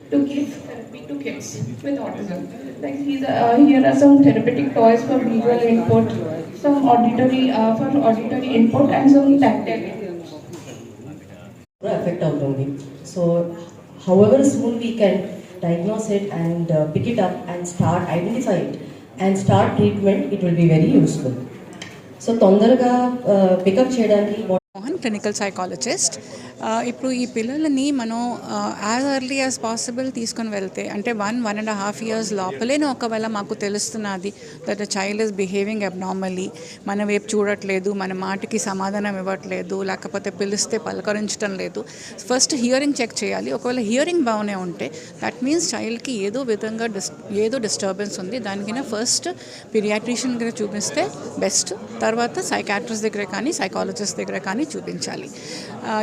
to give therapy to kids with autism. Like these, uh, here are some therapeutic toys for visual input, some auditory uh, for auditory input, and some tactile. Effect అవుతుంది so however soon we can diagnose it and pick it up and start identify it and start treatment it will be very useful so తొందరగా pickup చేయడానికి Mohan clinical psychologist uh, ఇప్పుడు ఈ పిల్లలని మనం as early as possible తీసుకొని వెళ్తే అంటే one one and half years లోపలేనే ఒకవేళ మాకు తెలుస్తున్నది that child is behaving abnormally మన వైపు చూడట్లేదు మన మాటకి సమాధానం ఇవ్వట్లేదు లేకపోతే పిలిస్తే పలకరించడం లేదు. ఫస్ట్ హియరింగ్ చెక్ చేయాలి. ఒకవేళ హియరింగ్ బాగానే ఉంటే దట్ మీన్స్ చైల్డ్కి ఏదో విధంగా డిస్ ఏదో డిస్టర్బెన్స్ ఉంది. దానికైనా ఫస్ట్ పీరియాట్రిషియన్ దగ్గర చూపిస్తే బెస్ట్ తర్వాత సైకాట్రిస్ట్ దగ్గర కానీ సైకాలజిస్ట్ దగ్గర కానీ చూపించాలి.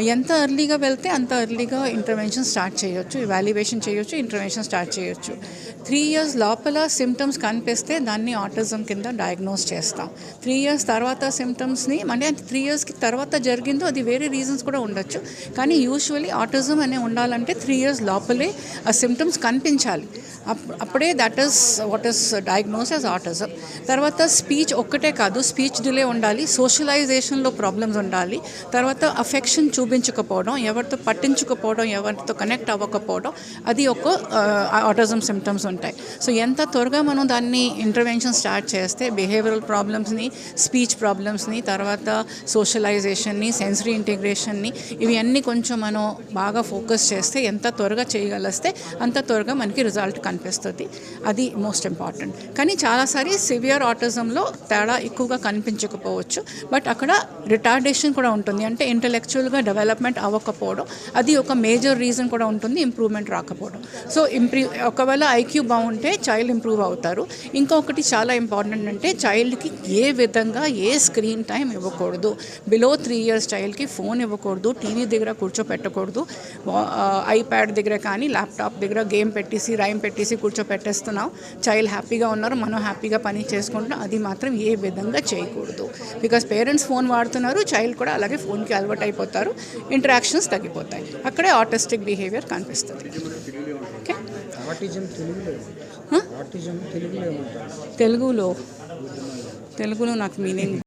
ఎంత ఎర్లీగా వెళ్తే అంత ఎర్లీగా ఇంటర్వెన్షన్ స్టార్ట్ చేయొచ్చు ఇవాల్యుయేషన్ చేయొచ్చు ఇంటర్వెన్షన్ స్టార్ట్ చేయొచ్చు. త్రీ ఇయర్స్ లోపల సిమ్టమ్స్ కనిపిస్తే దాన్ని ఆటిజం కింద డయాగ్నోస్ చేస్తాం. త్రీ ఇయర్స్ తర్వాత సిమ్టమ్స్ని అంటే త్రీ ఇయర్స్కి తర్వాత జరిగిందో అది వేరే రీజన్స్ కూడా ఉండొచ్చు. కానీ యూజువలీ ఆటిజం అనే ఉండాలంటే త్రీ ఇయర్స్ లోపలే ఆ సిమ్టమ్స్ కనిపించాలి. అప్- అప్పుడే that is what is diagnose as autism తర్వాత స్పీచ్ ఒక్కటే కాదు స్పీచ్ డిలే ఉండాలి సోషలైజేషన్లో ప్రాబ్లమ్స్ ఉండాలి తర్వాత అఫెక్షన్ చూపించకపోవడం ఎవరితో పట్టించుకోపోవడం ఎవరితో కనెక్ట్ అవ్వకపోవడం అది ఒక ఆటిజం సిమ్టమ్స్ ఉంటాయి. సో ఎంత త్వరగా మనం దాన్ని ఇంటర్వెన్షన్ స్టార్ట్ చేస్తే బిహేవియరల్ ప్రాబ్లమ్స్ని స్పీచ్ ప్రాబ్లమ్స్ని తర్వాత సోషలైజేషన్ని సెన్సరీ ఇంటిగ్రేషన్ని ఇవి అన్నీ కొంచెం మనం బాగా ఫోకస్ చేస్తే ఎంత త్వరగా చేయగలిస్తే అంత త్వరగా మనకి రిజల్ట్ కనిపిస్తుంది. అది మోస్ట్ ఇంపార్టెంట్ కానీ చాలాసారి సివియర్ ఆటిజంలో తేడా ఎక్కువగా కనిపించకపోవచ్చు. బట్ అక్కడ రిటార్డేషన్ కూడా ఉంటుంది. అంటే ఇంటలెక్చువల్గా డెవలప్మెంట్ అవ్వకపోవడం అది ఒక మేజర్ రీజన్ కూడా ఉంటుంది ఇంప్రూవ్మెంట్ రాకపోవడం. సో ఇంప్రూవ్ ఒకవేళ ఐక్యూ బాగుంటే చైల్డ్ ఇంప్రూవ్ అవుతారు. ఇంకొకటి చాలా ఇంపార్టెంట్ అంటే చైల్డ్కి ఏ విధంగా ఏ స్క్రీన్ టైం ఇవ్వకూడదు. బిలో త్రీ ఇయర్స్ చైల్డ్కి ఫోన్ ఇవ్వకూడదు టీవీ దగ్గర కూర్చోపెట్టకూడదు ఐప్యాడ్ దగ్గర కానీ ల్యాప్టాప్ దగ్గర గేమ్ పెట్టేసి రైమ్ పెట్టేసి కూర్చోపెట్టేస్తున్నాం. చైల్డ్ హ్యాపీగా ఉన్నారు మనం హ్యాపీగా పని చేసుకుంటున్నాం. అది మాత్రం ఏ విధంగా చేయకూడదు. బికాస్ పేరెంట్స్ ఫోన్ వాడుతున్నారు చైల్డ్ కూడా అలా అలాగే ఫోన్కి అలవాటు అయిపోతారు ఇంటరాక్షన్స్ తగ్గిపోతాయి. అక్కడే ఆటిస్టిక్ బిహేవియర్ కనిపిస్తుంది. ఓకే తెలుగులో తెలుగులో నాకు మీనింగ్